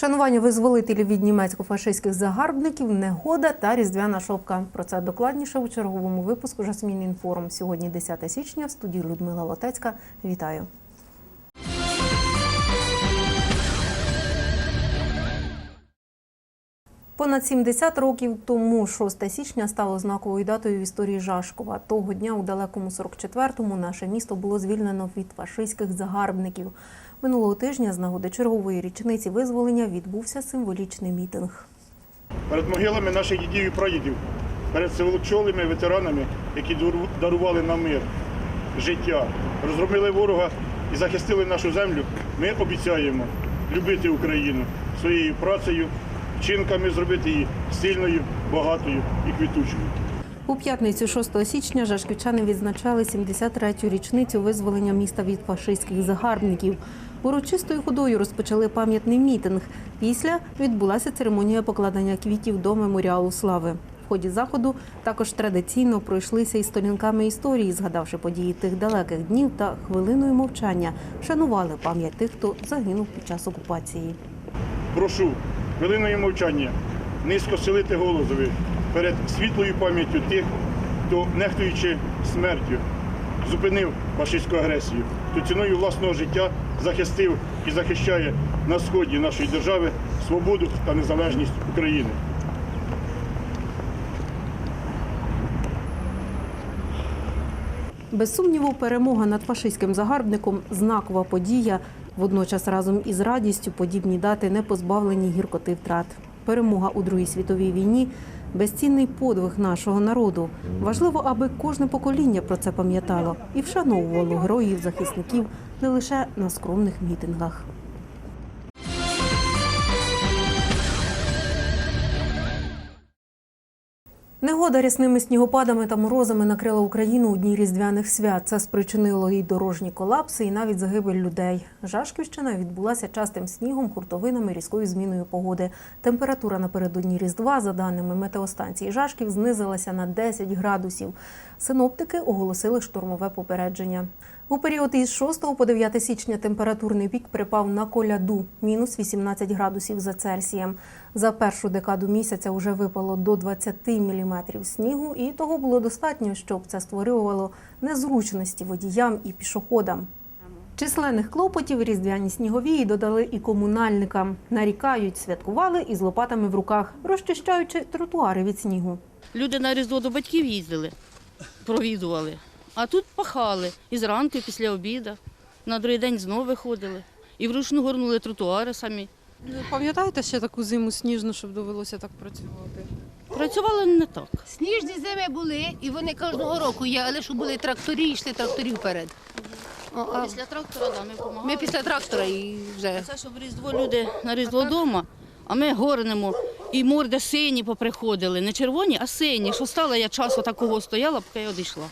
Вшанування визволителів від німецько-фашистських загарбників, негода та різдвяна шопка. Про це докладніше у черговому випуску Жасмін Інформ. Сьогодні 10 січня в студії Людмила Лотецька. Вітаю. Понад 70 років тому 6 січня стало знаковою датою в історії Жашкова. Того дня у далекому 44-му наше місто було звільнено від фашистських загарбників. Минулого тижня з нагоди чергової річниці визволення відбувся символічний мітинг. перед могилами наших дідів і прадідів, перед сиволочолими ветеранами, які дару- дарували нам мир, життя, розгромили ворога і захистили нашу землю, ми обіцяємо любити Україну своєю працею, вчинками зробити її сильною, багатою і квітучою. У п'ятницю 6 січня жашківчани відзначали 73-ю річницю визволення міста від фашистських загарбників. Урочистою ходою розпочали пам'ятний мітинг. Після відбулася церемонія покладення квітів до меморіалу слави. В ході заходу також традиційно пройшлися із сторінками історії, згадавши події тих далеких днів та хвилиною мовчання шанували пам'ять тих, хто загинув під час окупації. Прошу хвилиною мовчання низько схилити голови перед світлою пам'яттю тих, хто, нехтуючи смертю, зупинив фашистську агресію, хто ціною власного життя захистив і захищає на сході нашої держави свободу та незалежність України. Без сумніву, перемога над фашистським загарбником знакова подія. Водночас разом із радістю подібні дати не позбавлені гіркоти втрат. Перемога у Другій світовій війні безцінний подвиг нашого народу. Важливо, аби кожне покоління про це пам'ятало і вшановувало героїв захисників не лише на скромних мітингах. Негода рясними снігопадами та морозами накрила Україну у дні різдвяних свят. Це спричинило і дорожні колапси, і навіть загибель людей. Жашківщина відбулася частим снігом, хуртовинами, різкою зміною погоди. Температура напередодні Різдва, за даними метеостанції Жашків, знизилася на 10 градусів. Синоптики оголосили штормове попередження. У період із 6 по 9 січня температурний пік припав на коляду – мінус 18 градусів за Цельсієм. За першу декаду місяця вже випало до 20 міліметрів снігу, і того було достатньо, щоб це створювало незручності водіям і пішоходам. Численних клопотів різдвяні сніговії додали і комунальникам. Нарікають, святкували із лопатами в руках, розчищаючи тротуари від снігу. Люди на Різдво до батьків їздили, провідували. А тут пахали і зранку, і після обіду. На другий день знову виходили. І вручну горнули тротуари самі. Пам'ятаєте ще таку зиму сніжну, щоб довелося так працювати? Працювали не так. Сніжні зими були, і вони кожного року є, але що були тракторі, йшли тракторі вперед. О, а Після трактора да, ми допомагали. ми після трактора і вже. Це щоб Різдво люди на Різдво вдома, а ми горнемо. І морди сині поприходили. Не червоні, а сині. Що стало, я часу такого стояла, поки я одійшла.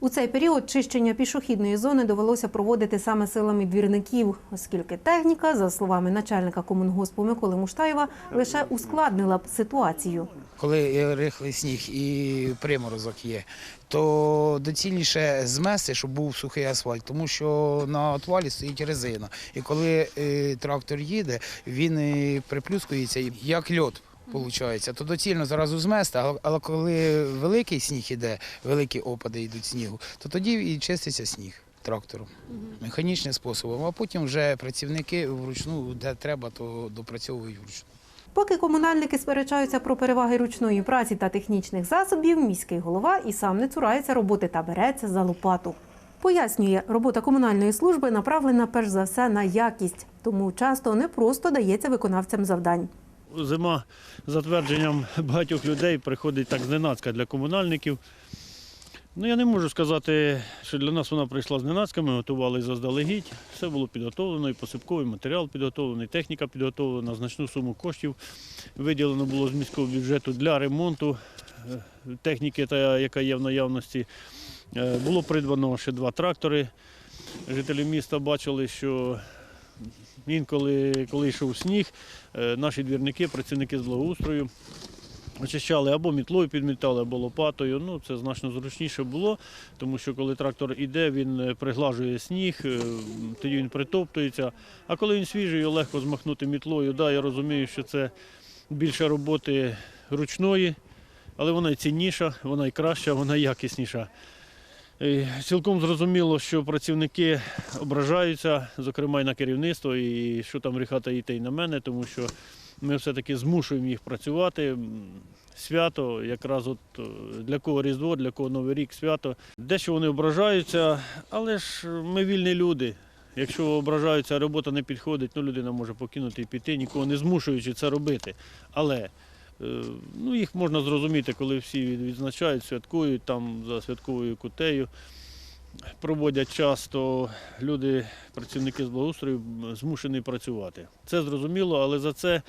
У цей період чищення пішохідної зони довелося проводити саме силами двірників, оскільки техніка, за словами начальника комунгоспу Миколи Муштаєва, лише ускладнила б ситуацію. Коли рихлий сніг і приморозок є, то доцільніше змести, щоб був сухий асфальт, тому що на отвалі стоїть резина. І коли е, трактор їде, він е, приплюскується як льод. Получається, то доцільно зразу змести, але- але коли великий сніг іде, великі опади йдуть снігу, то тоді і чиститься сніг трактором, механічним способом. А потім вже працівники вручну, де треба, то допрацьовують вручну. Поки комунальники сперечаються про переваги ручної праці та технічних засобів, міський голова і сам не цурається роботи та береться за лопату. Пояснює, робота комунальної служби направлена перш за все на якість, тому часто не просто дається виконавцям завдань. Зима за твердженням багатьох людей приходить так зненацька для комунальників. Ну, я не можу сказати, що для нас вона прийшла зненацька, ми готували заздалегідь. Все було підготовлено, і посипковий матеріал підготовлений, техніка підготовлена, значну суму коштів виділено було з міського бюджету для ремонту е, техніки, та, яка є в наявності. Е, Було придбано ще два трактори. Жителі міста бачили, що інколи, коли йшов сніг, наші двірники, працівники з благоустрою очищали або мітлою підмітали, або лопатою. Ну, це значно зручніше було, тому що коли трактор іде, він е, приглажує сніг, е, тоді він притоптується. А коли він свіжий, його легко змахнути мітлою. Да, я розумію, що це більше роботи ручної, але вона й цінніша, вона й краща, вона й якісніша. Цілком зрозуміло, що працівники ображаються, зокрема і на керівництво, і що там гріха таїти і на мене, тому що ми все-таки змушуємо їх працювати. Свято, якраз от е, для кого Різдво, для кого Новий рік свято. Дещо вони ображаються, але ж ми вільні люди. Якщо ображаються, робота не підходить, ну людина може покинути і піти, нікого не змушуючи це робити. Але ну, їх можна зрозуміти, коли всі відзначають, святкують там за святковою кутею, проводять час, то люди, працівники з благоустрою, змушені працювати. Це зрозуміло, але за це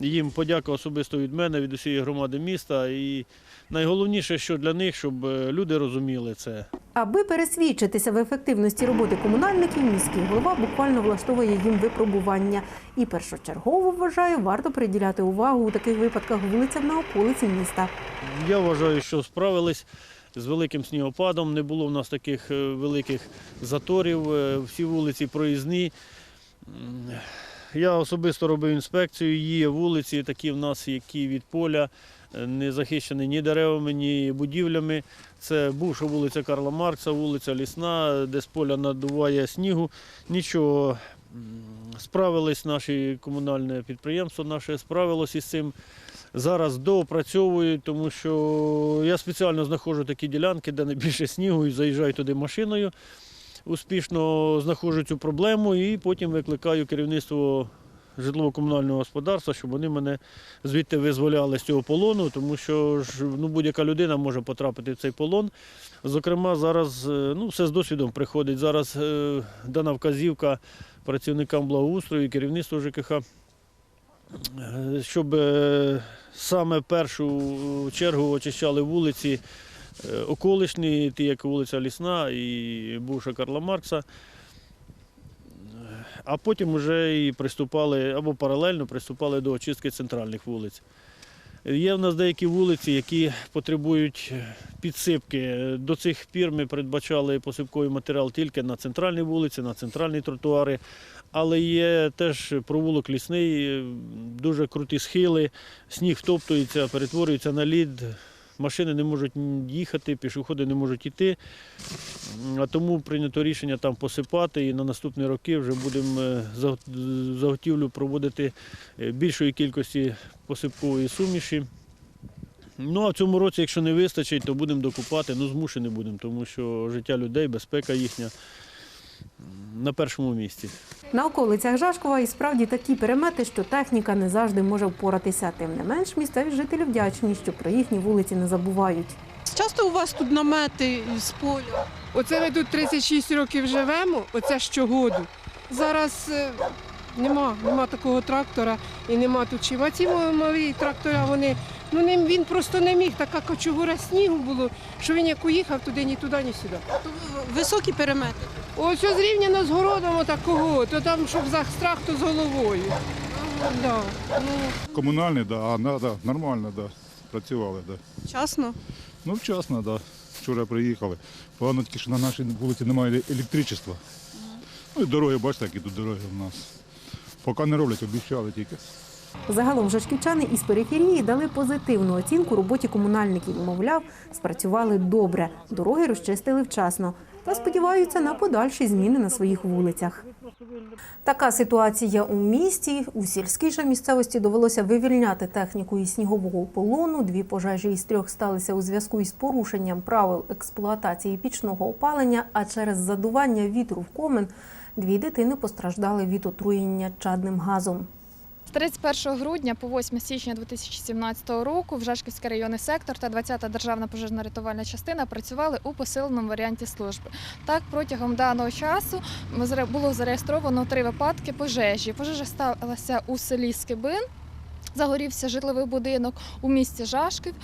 їм подяка особисто від мене, від усієї громади міста. І найголовніше, що для них, щоб е, люди розуміли це. Аби пересвідчитися в ефективності роботи комунальників, міський голова буквально влаштовує їм випробування. І першочергово вважає, варто приділяти увагу у таких випадках вулицям на околиці міста. Я вважаю, що справились з великим снігопадом. Не було в нас таких е, великих заторів. е, Всі вулиці проїзні. Я особисто робив інспекцію. Є вулиці такі в нас, які від поля е, не захищені ні деревами, ні будівлями. Це бувша вулиця Карла Маркса, вулиця Лісна, де з поля надуває снігу. Нічого. Справились наші комунальне підприємство, наше справилось із цим. Зараз доопрацьовують, тому що я спеціально знаходжу такі ділянки, де найбільше снігу і заїжджаю туди машиною. Успішно знаходжу цю проблему і потім викликаю керівництво житлово-комунального господарства, щоб вони мене звідти визволяли з цього полону, тому що ну, будь-яка людина може потрапити в цей полон. Зокрема, зараз е, ну, все з досвідом приходить. Зараз е, дана вказівка працівникам благоустрою і керівництву ЖКХ Е, щоб е, саме в першу чергу очищали вулиці е, околишні, ті, як вулиця Лісна і бувша Карла Маркса. Е, А потім вже і приступали або паралельно приступали до очистки центральних вулиць. Є в нас деякі вулиці, які потребують підсипки. До цих пір ми передбачали посипковий матеріал тільки на центральній вулиці, на центральні тротуари. Але є теж провулок лісний, дуже круті схили, сніг втоптується, перетворюється на лід. Машини не можуть їхати, пішоходи не можуть йти. А тому прийнято рішення там посипати і на наступні роки вже будемо е, заготівлю проводити е, більшої кількості посипкової суміші. Ну а в цьому році, якщо не вистачить, то будемо докупати. Ну, змушені будемо, тому що життя людей, безпека їхня на першому місці. На околицях Жашкова і справді такі перемети, що техніка не завжди може впоратися. Тим не менш, місцеві жителі вдячні, що про їхні вулиці не забувають. Часто у вас тут намети з поля. Оце ми тут 36 років живемо, оце щогоду. Зараз е, нема, нема такого трактора і нема тут чим. А ці малі трактора, вони, ну не, він просто не міг, така кочугура снігу було, що він як уїхав туди, ні туди, ні сюди. Високі перемети. Ось що зрівняно з городом отакого, то там, щоб за страх, то з головою. Да. Ну, Комунальний, да, а да, нормально, да. Працювали, да. Вчасно. Ну, вчасно, да. Вчора приїхали. Погано тільки, що на нашій вулиці немає електричества. Ну і дороги, бачите, які тут дороги в нас. Поки не роблять, обіцяли тільки. Загалом жашківчани із периферії дали позитивну оцінку роботі комунальників. Мовляв, спрацювали добре, дороги розчистили вчасно та сподіваються на подальші зміни на своїх вулицях. Така ситуація у місті. У сільській же місцевості довелося вивільняти техніку із снігового полону. Дві пожежі із трьох сталися у зв'язку із порушенням правил експлуатації пічного опалення, а через задування вітру в комен дві дитини постраждали від отруєння чадним газом. З 31 грудня по 8 січня 2017 року в Жашківський районний сектор та 20-та державна пожежно-рятувальна частина працювали у посиленому варіанті служби. Так, протягом даного часу було зареєстровано три випадки пожежі. Пожежа сталася у селі Скибин, загорівся житловий будинок у місті Жашків.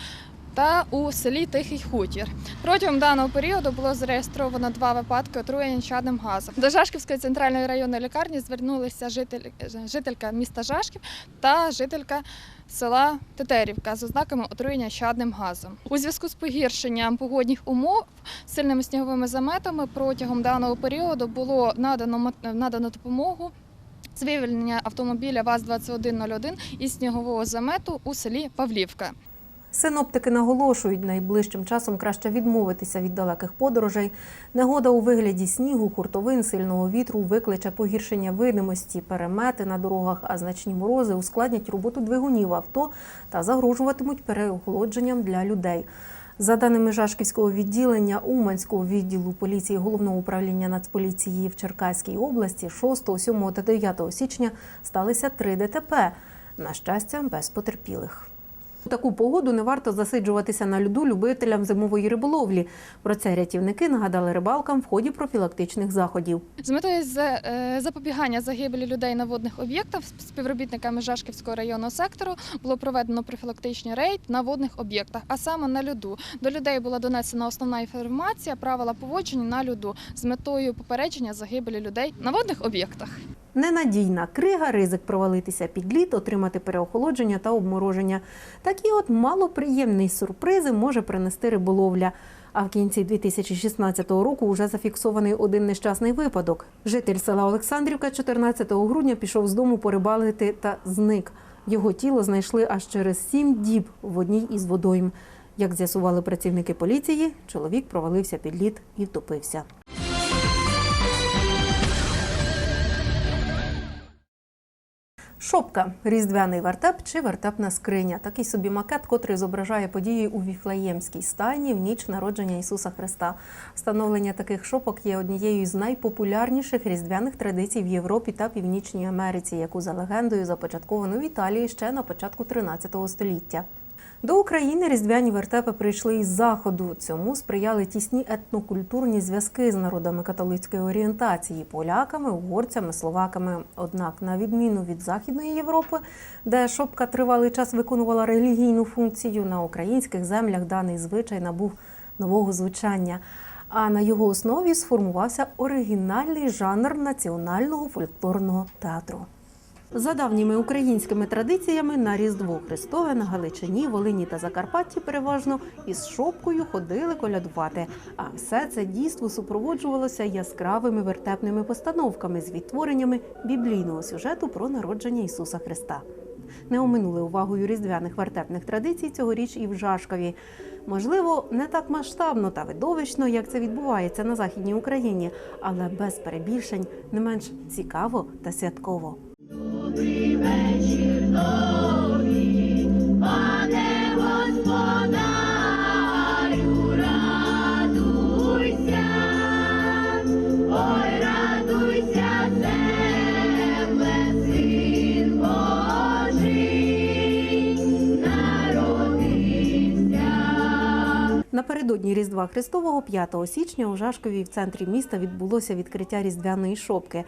Та у селі Тихий Хутір. Протягом даного періоду було зареєстровано два випадки отруєння чадним газом. До Жашківської центральної районної лікарні звернулися житель, жителька міста Жашків та жителька села Тетерівка з ознаками отруєння чадним газом. У зв'язку з погіршенням погодних умов сильними сніговими заметами протягом даного періоду було надано надано допомогу. вивільнення автомобіля ВАЗ-2101 із снігового замету у селі Павлівка. Синоптики наголошують, найближчим часом краще відмовитися від далеких подорожей. Негода у вигляді снігу, хуртовин, сильного вітру викличе погіршення видимості, перемети на дорогах, а значні морози ускладнять роботу двигунів авто та загрожуватимуть переохолодженням для людей. За даними Жашківського відділення Уманського відділу поліції головного управління Нацполіції в Черкаській області 6, 7 та 9 січня сталися три ДТП. На щастя, без потерпілих. У таку погоду не варто засиджуватися на льоду любителям зимової риболовлі. Про це рятівники нагадали рибалкам в ході профілактичних заходів. З метою е, запобігання загибелі людей на водних об'єктах співробітниками Жашківського районного сектору було проведено профілактичний рейд на водних об'єктах, а саме на льоду. До людей була донесена основна інформація, правила поводження на льоду з метою попередження загибелі людей на водних об'єктах. Ненадійна крига, ризик провалитися під лід, отримати переохолодження та обмороження. Такі от малоприємні сюрпризи може принести риболовля. А в кінці 2016 року вже зафіксований один нещасний випадок. Житель села Олександрівка 14 грудня пішов з дому порибалити та зник. Його тіло знайшли аж через сім діб в одній із водойм. Як з'ясували працівники поліції, чоловік провалився під лід і втопився. Шопка різдвяний вертеп чи вертепна скриня. Такий собі макет, котрий зображає події у Віфлеємській стайні в ніч народження Ісуса Христа. Встановлення таких шопок є однією з найпопулярніших різдвяних традицій в Європі та Північній Америці, яку за легендою започатковано в Італії ще на початку 13 століття. До України різдвяні вертепи прийшли із заходу. Цьому сприяли тісні етнокультурні зв'язки з народами католицької орієнтації поляками, угорцями, словаками. Однак, на відміну від Західної Європи, де шопка тривалий час виконувала релігійну функцію, на українських землях даний звичай набув нового звучання. А на його основі сформувався оригінальний жанр національного фольклорного театру. За давніми українськими традиціями на Різдво Христове на Галичині, Волині та Закарпатті переважно із шопкою ходили колядувати. А все це дійство супроводжувалося яскравими вертепними постановками з відтвореннями біблійного сюжету про народження Ісуса Христа. Не оминули увагою різдвяних вертепних традицій цьогоріч і в Жашкові. Можливо, не так масштабно та видовищно, як це відбувається на західній Україні, але без перебільшень не менш цікаво та святково. Напередодні Різдва Христового 5 січня у Жашкові в центрі міста відбулося відкриття різдвяної шопки.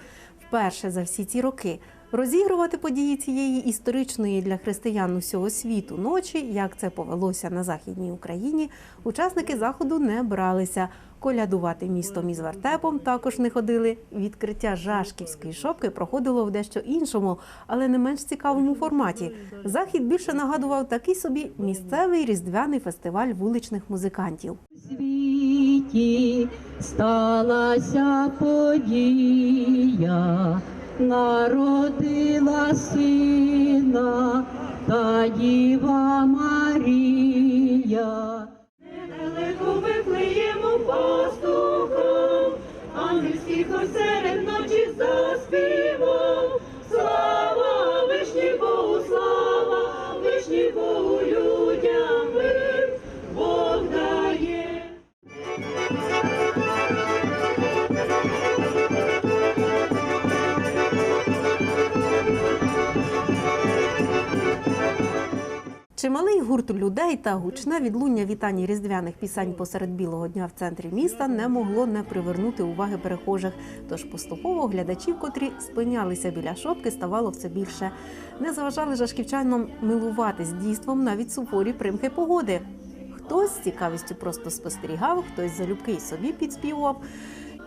Вперше за всі ці роки розігрувати події цієї історичної для християн усього світу ночі, як це повелося на західній Україні, учасники заходу не бралися. Колядувати містом із вертепом також не ходили. Відкриття Жашківської шопки проходило в дещо іншому, але не менш цікавому форматі. Захід більше нагадував такий собі місцевий різдвяний фестиваль вуличних музикантів. світі сталася подія, народила сина та Діва Марія. Недалеко Вифлеєму пастухом, ангельських хор Чималий гурт людей та гучне відлуння вітань різдвяних пісень посеред білого дня в центрі міста не могло не привернути уваги перехожих. Тож поступово глядачів, котрі спинялися біля шопки, ставало все більше. Не заважали жашківчанам милуватись дійством навіть суворі примхи погоди. Хтось з цікавістю просто спостерігав, хтось залюбки й собі підспівував.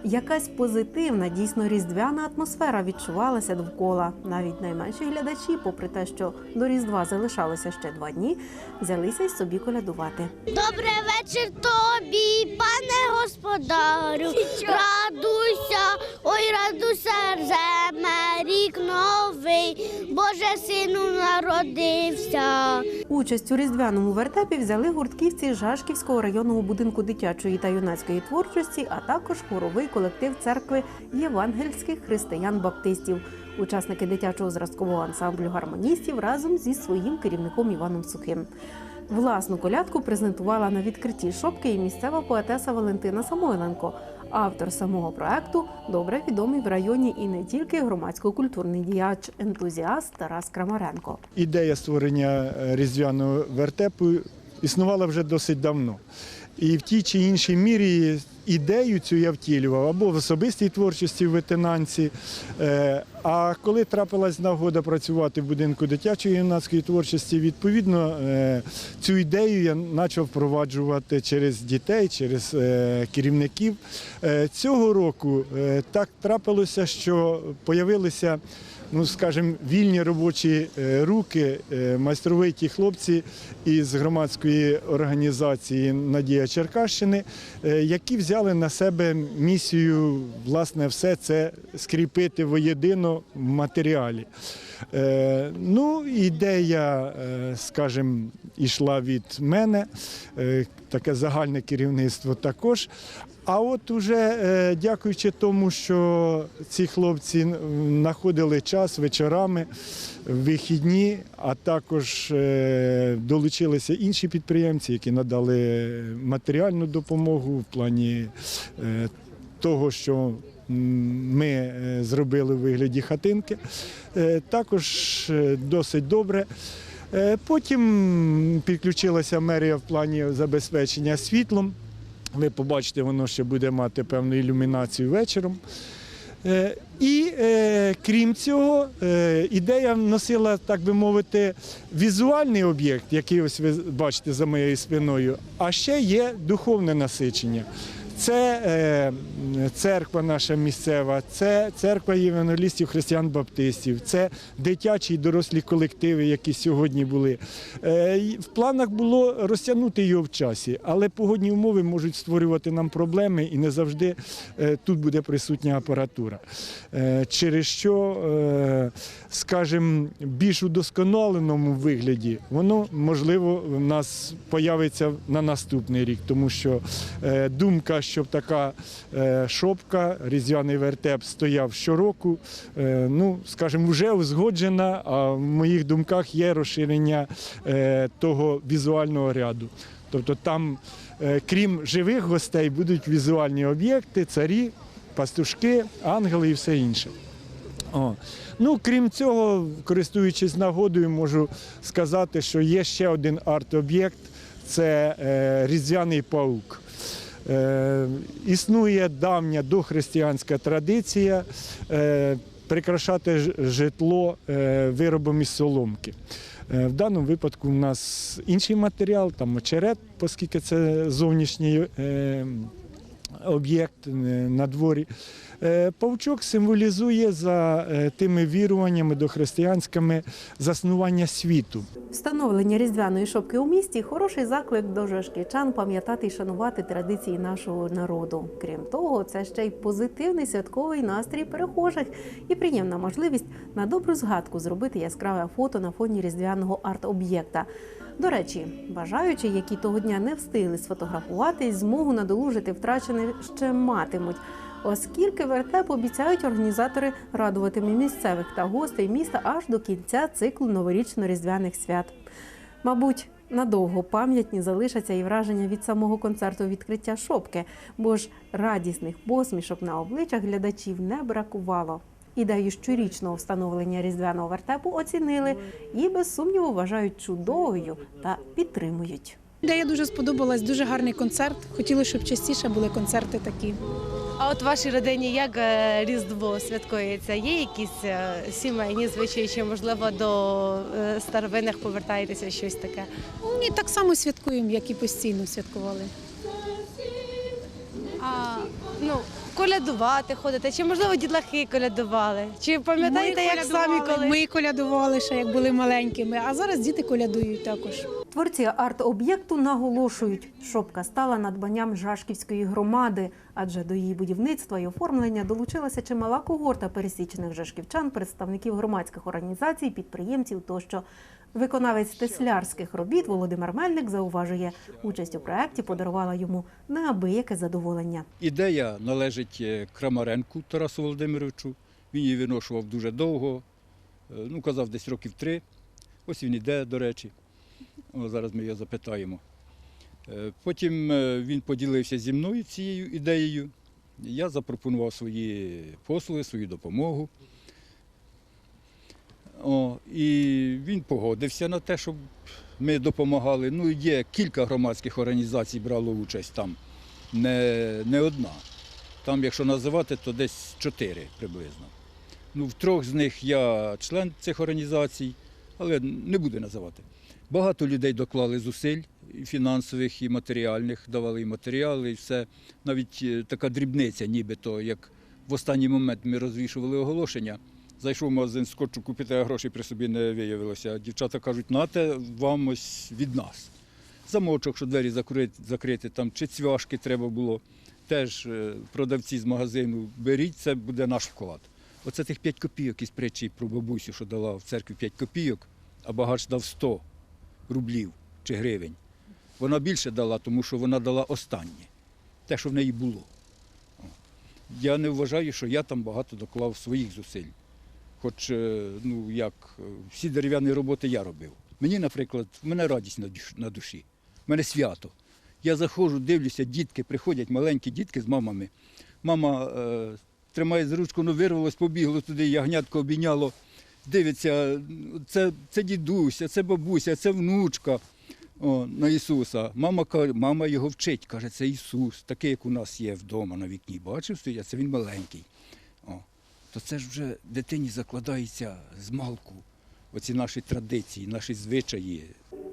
Якась позитивна, дійсно різдвяна атмосфера відчувалася довкола. Навіть найменші глядачі, попри те, що до Різдва залишалося ще два дні, взялися й собі колядувати. Добрий вечір тобі, пане господарю. Радуйся, ой, радуйся, Рземе, рік новий, Боже сину народився. Участь у різдвяному вертепі взяли гуртківці Жашківського районного будинку дитячої та юнацької творчості, а також хоровий колектив церкви євангельських християн-баптистів. Учасники дитячого зразкового ансамблю гармоністів разом зі своїм керівником Іваном Сухим. Власну колядку презентувала на відкритті шопки і місцева поетеса Валентина Самойленко. Автор самого проекту добре відомий в районі і не тільки громадсько-культурний діяч, ентузіаст Тарас Крамаренко. Ідея створення е, різдвяного вертепу існувала вже досить давно. І в тій чи іншій мірі ідею цю я втілював або в особистій творчості в ветенанці. Е, А коли трапилась нагода працювати в будинку дитячої юнацької творчості, відповідно е, цю ідею я почав впроваджувати через дітей, через е, керівників. Цього року так трапилося, що появилися ну скажімо, вільні робочі е, руки, е, майстровиті хлопці із громадської організації Надія Черкащини, е, які взяли на себе місію власне все це скріпити воєдино в матеріалі. Ну, ідея, скажімо, йшла від мене, таке загальне керівництво також. А от уже е, дякуючи тому, що ці хлопці знаходили час вечорами, вихідні, а також е, долучилися інші підприємці, які надали матеріальну допомогу в плані е, того, що ми зробили у вигляді хатинки. Також досить добре. Потім підключилася мерія в плані забезпечення світлом. Ви побачите, воно ще буде мати певну ілюмінацію вечором. Е, І е, крім цього, е, ідея носила, так би мовити, візуальний об'єкт, який ось ви бачите за моєю спиною, а ще є духовне насичення. Це е, церква наша місцева, це церква євангелістів християн-баптистів, це дитячі і дорослі колективи, які сьогодні були. Е, в планах було розтягнути його в часі, але погодні умови можуть створювати нам проблеми і не завжди е, тут буде присутня апаратура. Через що, скажімо, більш удосконаленому вигляді воно можливо в нас появиться на наступний рік, тому що думка, щоб така е, шопка, різдвяний вертеп стояв щороку, е, ну, скажімо, вже узгоджена, а в моїх думках є розширення е, того візуального ряду. Тобто там, крім живих гостей, будуть візуальні об'єкти, царі, пастушки, ангели і все інше. О. Ну, крім цього, користуючись нагодою, можу сказати, що є ще один арт-об'єкт це е, різдвяний паук. Е, існує давня дохристиянська традиція е, прикрашати житло е, виробом із соломки. В даному випадку у нас інший матеріал, там очерет, оскільки це зовнішній об'єкт на дворі. Е, Павучок символізує за е, тими віруваннями дохристиянськими заснування світу. Встановлення різдвяної шопки у місті хороший заклик до жашківчан пам'ятати і шанувати традиції нашого народу. Крім того, це ще й позитивний святковий настрій перехожих і приємна можливість на добру згадку зробити яскраве фото на фоні різдвяного арт-об'єкта. До речі, бажаючі, які того дня не встигли сфотографуватись, змогу надолужити втрачене ще матимуть. Оскільки вертеп обіцяють організатори радуватиме місцевих та гостей міста аж до кінця циклу новорічно-різдвяних свят. Мабуть, надовго пам'ятні залишаться і враження від самого концерту відкриття шопки, бо ж радісних посмішок на обличчях глядачів не бракувало. Ідею щорічного встановлення різдвяного вертепу оцінили і без сумніву вважають чудовою та підтримують. Ідея дуже сподобалась, дуже гарний концерт. Хотіли, щоб частіше були концерти такі. А от в вашій родині як е, Різдво святкується? Є якісь е, сімейні звичаї, чи можливо до е, старовинних повертаєтеся щось таке? Ні, так само святкуємо, як і постійно святкували. Колядувати ходите, чи можливо дітлахи колядували? Чи пам'ятаєте, як самі коли Ми колядували ще, як були маленькими, а зараз діти колядують також. Творці арт-об'єкту наголошують, шопка стала надбанням Жашківської громади, адже до її будівництва і оформлення долучилася чимала когорта пересічених жашківчан, представників громадських організацій, підприємців тощо. Виконавець теслярських робіт Володимир Мельник зауважує, участь у проєкті подарувала йому неабияке задоволення. Ідея належить е, Крамаренку Тарасу Володимировичу. Він її виношував дуже довго, е, ну, казав, десь років три. Ось він іде, до речі. О, зараз ми його запитаємо. Е, Потім він поділився зі мною цією ідеєю. Я запропонував свої послуги, свою допомогу. О, і він погодився на те, щоб ми допомагали. Ну, є кілька громадських організацій брало участь там, не, не одна. Там, якщо називати, то десь чотири приблизно. Ну, в трьох з них я член цих організацій, але не буду називати. Багато людей доклали зусиль і фінансових, і матеріальних, давали і матеріали, і все. Навіть е, така дрібниця, нібито, як в останній момент ми розвішували оголошення. Зайшов в магазин скотчу купити, а грошей при собі не виявилося. Дівчата кажуть, нате вам ось від нас. Замочок, що двері закрити, закрити там, чи цвяшки треба було. Теж е, продавці з магазину беріть, це буде наш вклад. Оце тих 5 копійок із притчі про бабусю, що дала в церкві 5 копійок, а багач дав 100 рублів чи гривень. Вона більше дала, тому що вона дала останнє, те, що в неї було. Я не вважаю, що я там багато доклав своїх зусиль. Хоч е, ну, як, е, всі дерев'яні роботи я робив. Мені, наприклад, в мене радість на душ- на душі, в мене свято. Я заходжу, дивлюся, дітки приходять, маленькі дітки з мамами. Мама е, тримає за ручку, ну вирвалось, побігло туди, ягнятко обійняло. Дивиться, це, це дідуся, це бабуся, це внучка о, на Ісуса. Мама, мама його вчить, каже, це Ісус, такий, як у нас є вдома на вікні. Бачив, стоїть, це він маленький. О, то це ж вже дитині закладається з малку. Оці наші традиції, наші звичаї.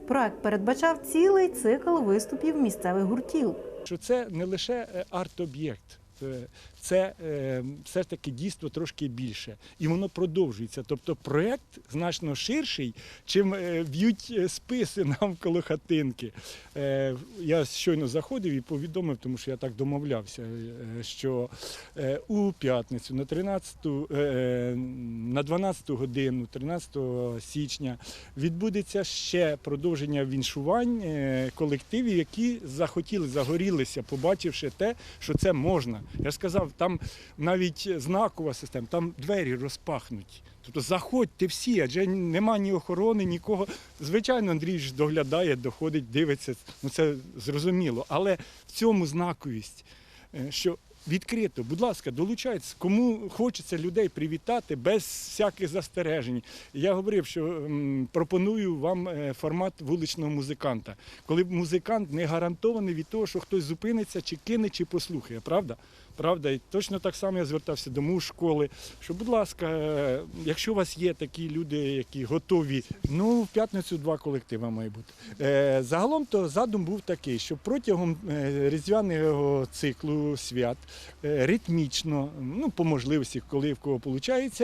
Проект передбачав цілий цикл виступів місцевих гуртів. що це не лише е, арт-об'єкт, е, це е, все ж таки дійство трошки більше. І воно продовжується. Тобто проєкт значно ширший, чим е, б'ють е, списи навколо хатинки. Е, Я щойно заходив і повідомив, тому що я так домовлявся, е, що е, у п'ятницю на 13, е, на 12 годину, 13 січня, відбудеться ще продовження віншувань е, колективів, які захотіли, загорілися, побачивши те, що це можна. Я сказав, там навіть знакова система, там двері розпахнуті. Тобто заходьте всі, адже нема ні охорони, нікого. Звичайно, Андрій ж доглядає, доходить, дивиться. Ну це зрозуміло. Але в цьому знаковість, е, що відкрито, будь ласка, долучайтеся. Кому хочеться людей привітати без всяких застережень. Я говорив, що пропоную вам е, формат вуличного музиканта, коли музикант не гарантований від того, що хтось зупиниться, чи кине, чи послухає, правда? Правда, і точно так само я звертався до муж школи. Що, будь ласка, е, якщо у вас є такі люди, які готові, ну в п'ятницю два колективи має бути. Е, Загалом то задум був такий, що протягом е, різдвяного циклу свят ритмічно, ну по можливості, коли в кого виходить,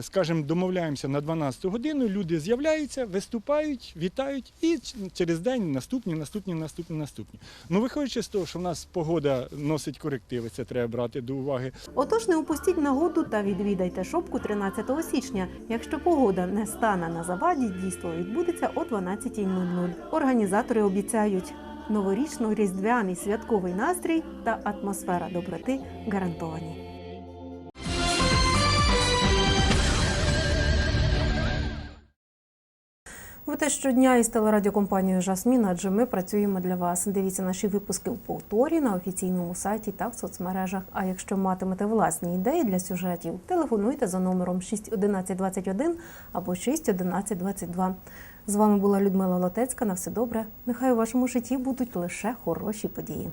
скажімо, домовляємося на 12 годину, люди з'являються, виступають, вітають, і через день наступні, наступні, наступні, наступні. Ну, виходячи з того, що в нас погода носить корективи, це треба брати до уваги. Отож, не упустіть нагоду та відвідайте шопку 13 січня. Якщо погода не стане на заваді, дійство відбудеться о 12.00. Організатори обіцяють. Новорічно-різдвяний святковий настрій та атмосфера доброти гарантовані. Ви щодня із телерадіокомпанією Жасмін, адже ми працюємо для вас. Дивіться наші випуски у повторі на офіційному сайті та в соцмережах. А якщо матимете власні ідеї для сюжетів, телефонуйте за номером 61121 або 61122. З вами була Людмила Лотецька. На все добре. Нехай у вашому житті будуть лише хороші події.